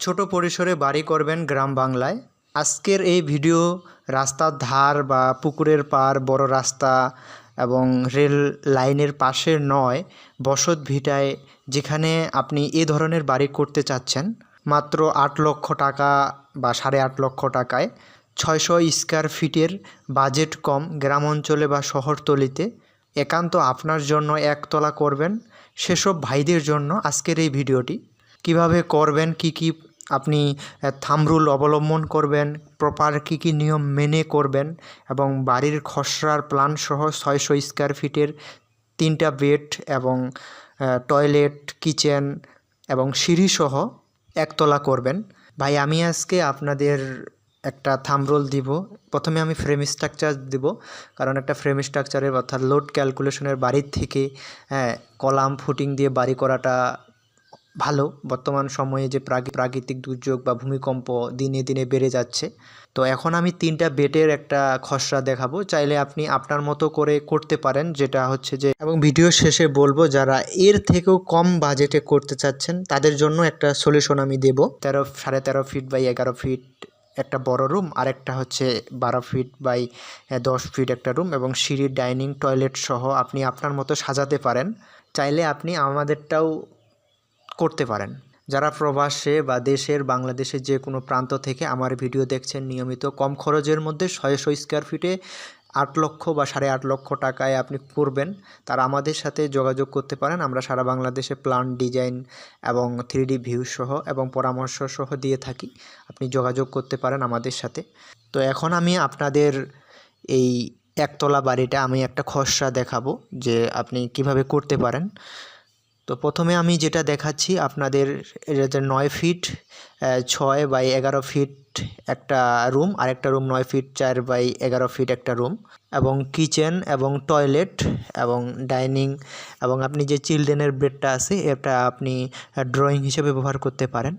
ছোট পরিসরে বাড়ি করবেন গ্রাম বাংলায়। আজকের এই ভিডিও রাস্তার ধার বা পুকুরের পার, বড় রাস্তা এবং রেল লাইনের পাশে নয়, বসত ভিটায় যেখানে আপনি এ ধরনের বাড়ি করতে চাচ্ছেন। মাত্র আট লক্ষ টাকা বা সাড়ে আট লক্ষ টাকায় ছয়শো স্কোয়ার ফিটের বাজেট কম গ্রাম অঞ্চলে বা শহরতলিতে। একান্ত আপনার জন্য একতলা করবেন। সেসব ভাইদের জন্য আজকের এই ভিডিওটি। কীভাবে করবেন, কি কি আপনি থামরুল অবলম্বন করবেন, প্রপার কি কি নিয়ম মেনে করবেন এবং বাড়ির খসড়ার প্ল্যান সহ ছয়শো স্কোয়ার ফিটের তিনটা বেড এবং টয়লেট, কিচেন এবং সিঁড়িসহ একতলা করবেন। ভাই, আমি আজকে আপনাদের একটা থামরোল দিব। প্রথমে আমি ফ্রেম স্ট্রাকচার দিব, কারণ একটা ফ্রেম স্ট্রাকচারের অর্থাৎ লোড ক্যালকুলেশনের বাড়ির থেকে হ্যাঁ কলাম, ফুটিং দিয়ে বাড়ি করাটা ভালো। বর্তমান সময়ে যে প্রাকৃ- প্রাকৃতিক দুর্যোগ বা ভূমিকম্প দিনে দিনে বেড়ে যাচ্ছে। তো এখন আমি তিনটা বেডের একটা খসড়া দেখাবো। চাইলে আপনি আপনার মতো করে করতে পারেন, যেটা হচ্ছে যে এবং ভিডিও শেষে বলব, যারা এর থেকেও কম বাজেটে করতে চাচ্ছেন, তাদের জন্য একটা সলিউশন আমি দেবো। তেরো, সাড়ে তেরো ফিট বাই এগারো ফিট একটা বড় রুম আর একটা হচ্ছে বারো ফিট বাই দশ ফিট একটা রুম এবং সিঁড়ি ডাইনিং টয়লেট সহ আপনি আপনার মতো সাজাতে পারেন। চাইলে আপনি আমাদেরটাও করতে পারেন। যারা প্রবাসে বা দেশের বাংলাদেশের যে কোনো প্রান্ত থেকে আমার ভিডিও দেখছেন নিয়মিত, কম খরচের মধ্যে ছয়শো স্কোয়ার ফিটে আট লক্ষ বা সাড়ে আট লক্ষ টাকায় আপনি করবেন তারা আমাদের সাথে যোগাযোগ করতে পারেন। আমরা সারা বাংলাদেশে প্ল্যান, ডিজাইন এবং থ্রি ডি ভিউ সহ এবং পরামর্শ সহ দিয়ে থাকি। আপনি যোগাযোগ করতে পারেন আমাদের সাথে। তো এখন আমি আপনাদের এই একতলা বাড়িটা আমি একটা খসড়া দেখাবো যে আপনি কীভাবে করতে পারেন। তো প্রথমে আমি যেটা দেখাচ্ছি, আপনাদের যে নয় ফিট ছয় বাই এগারো ফিট একটা রুম আর একটা রুম নয় ফিট চার বাই এগারো ফিট একটা রুম এবং কিচেন এবং টয়লেট এবং ডাইনিং এবং আপনি যে চিলড্রেনের বেডটা আছে, এটা আপনি ড্রয়িং হিসেবে ব্যবহার করতে পারেন।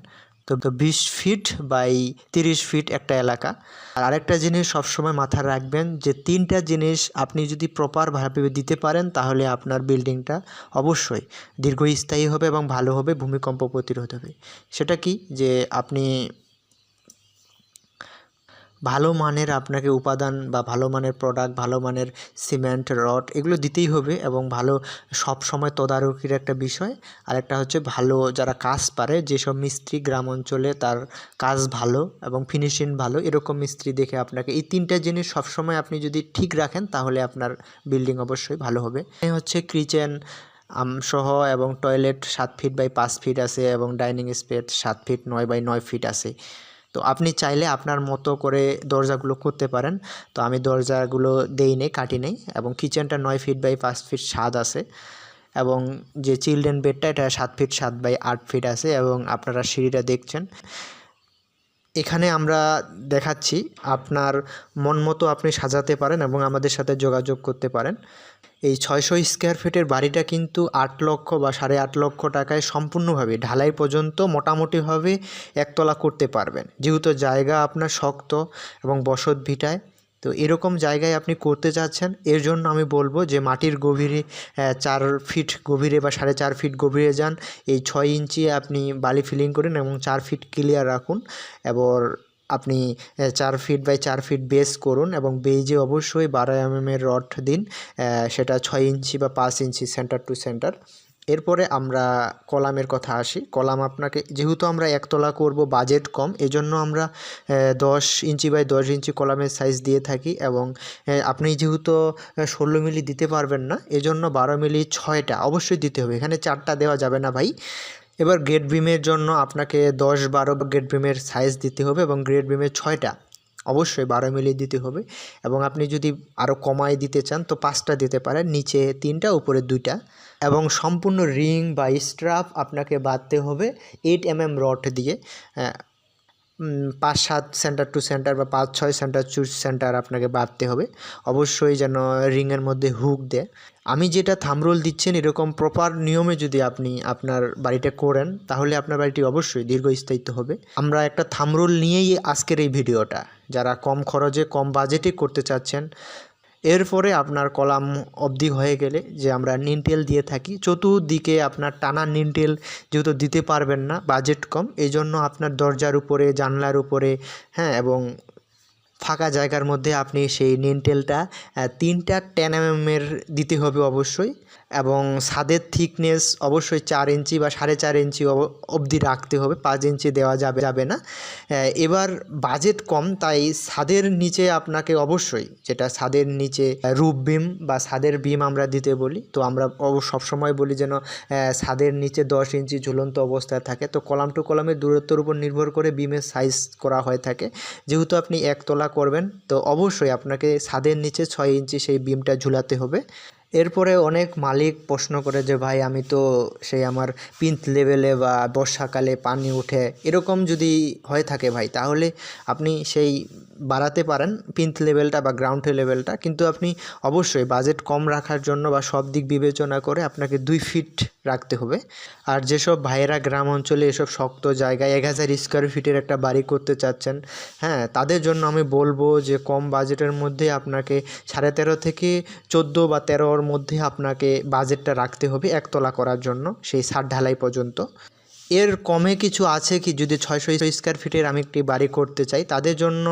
তো বিশ ফিট বাই তিরিশ ফিট একটা এলাকা। আর আরেকটা জিনিস সবসময় মাথায় রাখবেন যে তিনটা জিনিস আপনি যদি প্রপারভাবে দিতে পারেন তাহলে আপনার বিল্ডিংটা অবশ্যই দীর্ঘস্থায়ী হবে এবং ভালো হবে, ভূমিকম্প প্রতিরোধ হবে। সেটা কি? যে আপনি ভালো মানের আপনাকে উপাদান বা ভালো মানের প্রোডাক্ট ভালো মানের সিমেন্ট রড এগুলো দিতেই হবে এবং ভালো সব সময় তদারকির একটা বিষয়। আর একটা হচ্ছে ভালো যারা কাজ পারে, যেসব মিস্ত্রি গ্রাম অঞ্চলে তার কাজ ভালো এবং ফিনিশিং ভালো, এরকম মিস্ত্রি দেখে আপনাকে এই তিনটা জিনিস সবসময় আপনি যদি ঠিক রাখেন তাহলে আপনার বিল্ডিং অবশ্যই ভালো হবে। হচ্ছে কিচেন সহ এবং টয়লেট সাত ফিট বাই পাঁচ ফিট আছে এবং ডাইনিং স্পেস সাত ফিট নয় বাই নয় ফিট আছে। তো আপনি চাইলে আপনার মতো করে দরজাগুলো করতে পারেন। তো আমি দরজাগুলো দেই নেই, কাটি নেই এবং কিচেনটা নয় ফিট বাই পাঁচ ফিট স্বাদ আছে এবং যে চিলড্রেন বেডটা এটা সাত ফিট সাত বাই আট ফিট আছে এবং আপনারা সিঁড়িটা দেখছেন। এখানে আমরা দেখাচ্ছি আপনার মন মতো আপনি সাজাতে পারেন এবং আমাদের সাথে যোগাযোগ করতে পারেন। এই ছয়শো স্কোয়ার ফিটের বাড়িটা কিন্তু আট লক্ষ বা সাড়ে আট লক্ষ টাকায় সম্পূর্ণভাবে ঢালাই পর্যন্ত মোটামুটিভাবে একতলা করতে পারবেন। যেহেতু জায়গা আপনার শক্ত এবং বসত ভিটায় তো এরকম জায়গায় আপনি করতে চাচ্ছেন এর জন্য আমি বলব যে মাটির গভীরে চার ফিট গভীরে বা সাড়ে চার ফিট গভীরে যান। এই ছয় ইঞ্চি আপনি বালি ফিলিং করুন এবং চার ফিট ক্লিয়ার রাখুন এবার আপনি চার ফিট বাই চার ফিট বেস করুন এবং বেজে অবশ্যই বারো এমএমের রড দিন সেটা ছয় ইঞ্চি বা পাঁচ ইঞ্চি সেন্টার টু সেন্টার এরপরে আমরা কলামের কথা আসি। কলাম আপনাকে, যেহেতু আমরা একতলা করব, বাজেট কম, এজন্য আমরা দশ ইঞ্চি বাই দশ ইঞ্চি কলামের সাইজ দিয়ে থাকি এবং আপনি যেহেতু ষোলো মিলি দিতে পারবেন না, এজন্য বারো মিলি ছয়টা অবশ্যই দিতে হবে। এখানে চারটা দেওয়া যাবে না ভাই। এবার গেট বিমের জন্য আপনাকে দশ বারো গেট বিমের সাইজ দিতে হবে এবং গ্রেড বিমের ছয়টা। অবশ্যই বারো মিলি দিতে হবে এবং আপনি যদি আরও কমায় দিতে চান, তো পাঁচটা দিতে পারেন, নিচে তিনটা, উপরে দুইটা এবং সম্পূর্ণ রিং বা স্ট্রাপ আপনাকে বাঁধতে হবে এইট এম এম রড দিয়ে পাঁচ সাত সেন্টার টু সেন্টার বা পাঁচ ছয় সেন্টার টু সেন্টার আপনাকে বাঁধতে হবে। অবশ্যই যেন রিংয়ের মধ্যে হুক দেয়। আমি যেটা থামরোল দিচ্ছেন এরকম প্রপার নিয়মে যদি আপনি আপনার বাড়িটা করেন, তাহলে আপনার বাড়িটি অবশ্যই দীর্ঘস্থায়িত্ব হবে। আমরা একটা থামরোল নিয়েই আজকের এই ভিডিওটা। যারা কম খরচে, কম বাজেটে করতে চাচ্ছেন, এরপরে আপনার কলাম অবধি হয়ে গেলে যে আমরা নিনটেল দিয়ে থাকি, চতুর্দিকে আপনার টানা নিনটেল যেহেতু দিতে পারবেন না, বাজেট কম এই জন্য আপনার দরজার উপরে, জানলার উপরে হ্যাঁ এবং ফাঁকা জায়গার মধ্যে আপনি সেই নেনটেলটা তিনটা টেন এমএমের দিতে হবে অবশ্যই। এবং ছাদের থিকনেস অবশ্যই চার ইঞ্চি বা সাড়ে চার ইঞ্চি অব- অবধি রাখতে হবে, পাঁচ ইঞ্চি দেওয়া যাবে যাবে না। এবার বাজেট কম, তাই ছাদের নিচে আপনাকে অবশ্যই, যেটা ছাদের নিচে রূপ বিম বা ছাদের বিম আমরা দিতে বলি, তো আমরা সবসময় বলি যেন ছাদের নিচে দশ ইঞ্চি ঝুলন্ত অবস্থায় থাকে। তো কলাম টু কলামের দূরত্বের উপর নির্ভর করে বিমের সাইজ করা হয়ে থাকে। যেহেতু আপনি একতলা করবেন, তো অবশ্যই আপনাকে ছাদের নিচে ছয় ইঞ্চি সেই বিমটা ঝুলাতে হবে। এরপরে অনেক মালিক প্রশ্ন করে যে, ভাই, আমি তো সেই আমার পিন্থ লেভেলে বা বর্ষাকালে পানি উঠে এরকম যদি হয়ে থাকে ভাই, তাহলে আপনি সেই বাড়াতে পারেন পিন্থ লেভেলটা বা গ্রাউন্ড লেভেলটা। কিন্তু আপনি অবশ্যই বাজেট কম রাখার জন্য বা সব দিক বিবেচনা করে আপনাকে দুই ফিট রাখতে হবে। আর যেসব ভাইয়েরা গ্রাম অঞ্চলে এসব শক্ত জায়গায় এক হাজার স্কোয়ার ফিটের একটা বাড়ি করতে চাচ্ছেন হ্যাঁ তাদের জন্য আমি বলব যে কম বাজেটের মধ্যে আপনাকে সাড়ে তেরো থেকে চোদ্দ বা তেরোর মধ্যে আপনাকে বাজেটটা রাখতে হবে একতলা করার জন্য সেই ছাদ ঢালাই পর্যন্ত। এর কমে কিছু আছে কি? যদি ছয়শো স্কোয়ার ফিটের আমি একটি বাড়ি করতে চাই, তাদের জন্য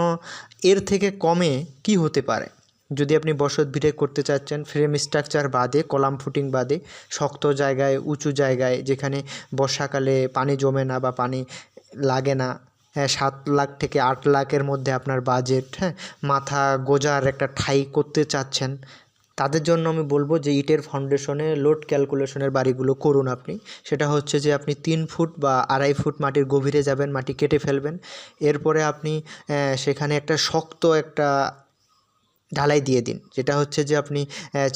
এর থেকে কমে কি হতে পারে? যদি আপনি বসত ভিটে করতে চাচ্ছেন ফ্রেম স্ট্রাকচার বাদে, কলাম ফুটিং বাদে, শক্ত জায়গায়, উঁচু জায়গায়, যেখানে বর্ষাকালে পানি জমে না বা পানি লাগে না হ্যাঁ সাত লাখ থেকে আট লাখের মধ্যে আপনার বাজেট হ্যাঁ মাথা গোজার একটা ঠাই করতে চাচ্ছেন, তাদের জন্য আমি বলব যে ইটের ফাউন্ডেশনে লোড ক্যালকুলেশনের বাড়িগুলো করুন আপনি। সেটা হচ্ছে যে আপনি তিন ফুট বা আড়াই ফুট মাটির গভীরে যাবেন, মাটি কেটে ফেলবেন। এরপরে আপনি সেখানে একটা শক্ত একটা ঢালাই দিয়ে দিন। যেটা হচ্ছে যে আপনি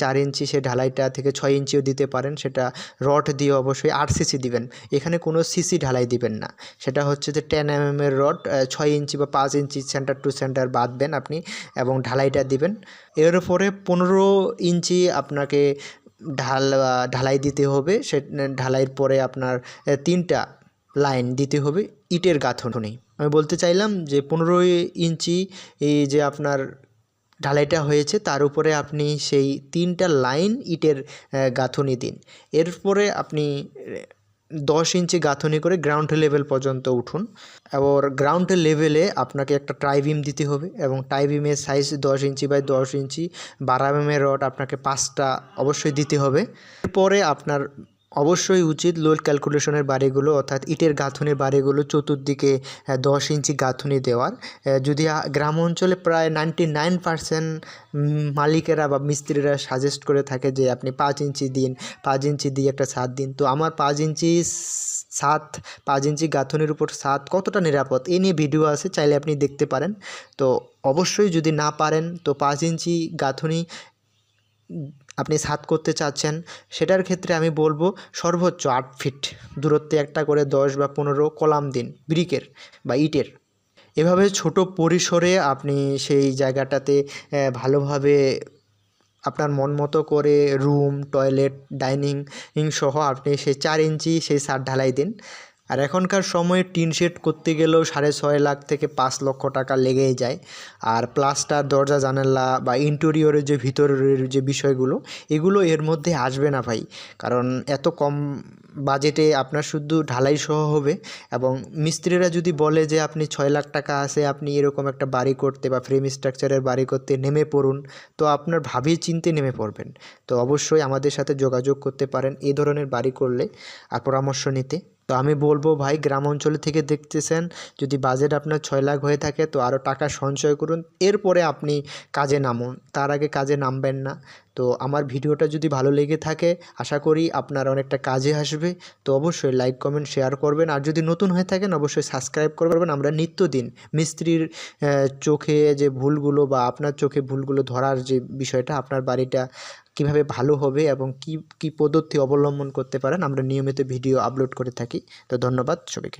চার ইঞ্চি সে ঢালাইটা থেকে ছয় ইঞ্চিও দিতে পারেন। সেটা রড দিয়ে অবশ্যই আট সিসি দিবেন। এখানে কোনো সিসি ঢালাই দিবেন না। সেটা হচ্ছে যে টেন এম এর রড ছয় ইঞ্চি বা পাঁচ ইঞ্চি সেন্টার টু সেন্টার বাঁধবেন আপনি এবং ঢালাইটা দিবেন। এর উপরে পনেরো ইঞ্চি আপনাকে ঢাল ঢালাই দিতে হবে। সে ঢালাইয়ের পরে আপনার তিনটা লাইন দিতে হবে ইটের গাঁথনি। আমি বলতে চাইলাম যে পনেরো ইঞ্চি এই যে আপনার ঢালাইটা হয়েছে, তার উপরে আপনি সেই তিনটা লাইন ইটের গাঁথনি দিন। এরপরে আপনি দশ ইঞ্চি গাঁথনি করে গ্রাউন্ড লেভেল পর্যন্ত উঠুন। এবার গ্রাউন্ড লেভেলে আপনাকে একটা ট্রাইবিম দিতে হবে এবং ট্রাইবিমের সাইজ দশ ইঞ্চি বাই দশ ইঞ্চি, বারো এমএমের রড আপনাকে পাঁচটা অবশ্যই দিতে হবে। এরপরে আপনার অবশ্যই উচিত লোড ক্যালকুলেশনের বাড়িগুলো, অর্থাৎ ইটের গাঁথনির বাড়িগুলো চতুর্দিকে দশ ইঞ্চি গাঁথনি দেওয়ার। যদি গ্রাম অঞ্চলে প্রায় নাইনটি নাইন পার্সেন্ট মালিকেরা বা মিস্ত্রিরা সাজেস্ট করে থাকে যে আপনি পাঁচ ইঞ্চি দিন, পাঁচ ইঞ্চি দিয়ে একটা ছাদ দিন। তো আমার পাঁচ ইঞ্চি সাত পাঁচ ইঞ্চি গাঁথনির উপর সাত কতটা নিরাপদ? এ নিয়ে ভিডিও আছে, চাইলে আপনি দেখতে পারেন। তো অবশ্যই যদি না পারেন, তো পাঁচ ইঞ্চি গাঁথনি আপনি সাত করতে চাচ্ছেন, সেটার ক্ষেত্রে আমি বলব সর্বোচ্চ আট ফিট দূরত্বে একটা করে দশ বা পনেরো কলাম দিন, ব্রিকের বা ইটের। এভাবে ছোট পরিসরে আপনি সেই জায়গাটাতে ভালোভাবে আপনার মন মতো করে রুম, টয়লেট, ডাইনিং সহ আপনি সেই চার ইঞ্চি সেই ছাদ ঢালাই দিন। আর এখনকার সময়ে টিন শেড করতে গেলেও সাড়ে ছয় লাখ থেকে পাঁচ লক্ষ টাকা লেগেই যায়। আর প্লাস্টার, দরজা, জানালা বা ইন্টেরিয়রের যে ভিতরের যে বিষয়গুলো, এগুলো এর মধ্যে আসবে না ভাই। কারণ এত কম বাজেটে আপনার শুধু ঢালাই সহ হবে এবং মিস্ত্রিরা যদি বলে যে আপনি ছয় লাখ টাকা আছে, আপনি এরকম একটা বাড়ি করতে বা ফ্রেম স্ট্রাকচারের বাড়ি করতে নেমে পড়ুন, তো আপনার ভাবি চিনতে নেমে পড়বেন। তো অবশ্যই আমাদের সাথে যোগাযোগ করতে পারেন এ ধরনের বাড়ি করলে আর পরামর্শ নিতে। তো আমি বলব ভাই, গ্রাম অঞ্চল থেকে দেখতেছেন, যদি বাজেট আপনার ছয় লাখ হয়ে থাকে, তো আরও টাকা সঞ্চয় করুন। এরপরে আপনি কাজে নামুন। তার আগে কাজে নামবেন না। তো আমার ভিডিওটা যদি ভালো লেগে থাকে, আশা করি আপনার অনেকটা কাজে আসবে। তো অবশ্যই লাইক কমেন্ট শেয়ার করবেন। আর যদি নতুন হয়ে থাকেন, অবশ্যই সাবস্ক্রাইব করবেন। আমরা নিত্যদিন মিস্ত্রির চোখে যে ভুলগুলো বা আপনার চোখে ভুলগুলো ধরার যে বিষয়টা, আপনার বাড়িটা কীভাবে ভালো হবে এবং কি কি পদ্ধতি অবলম্বন করতে পারেন, আমরা নিয়মিত ভিডিও আপলোড করে থাকি। তো ধন্যবাদ সবাইকে।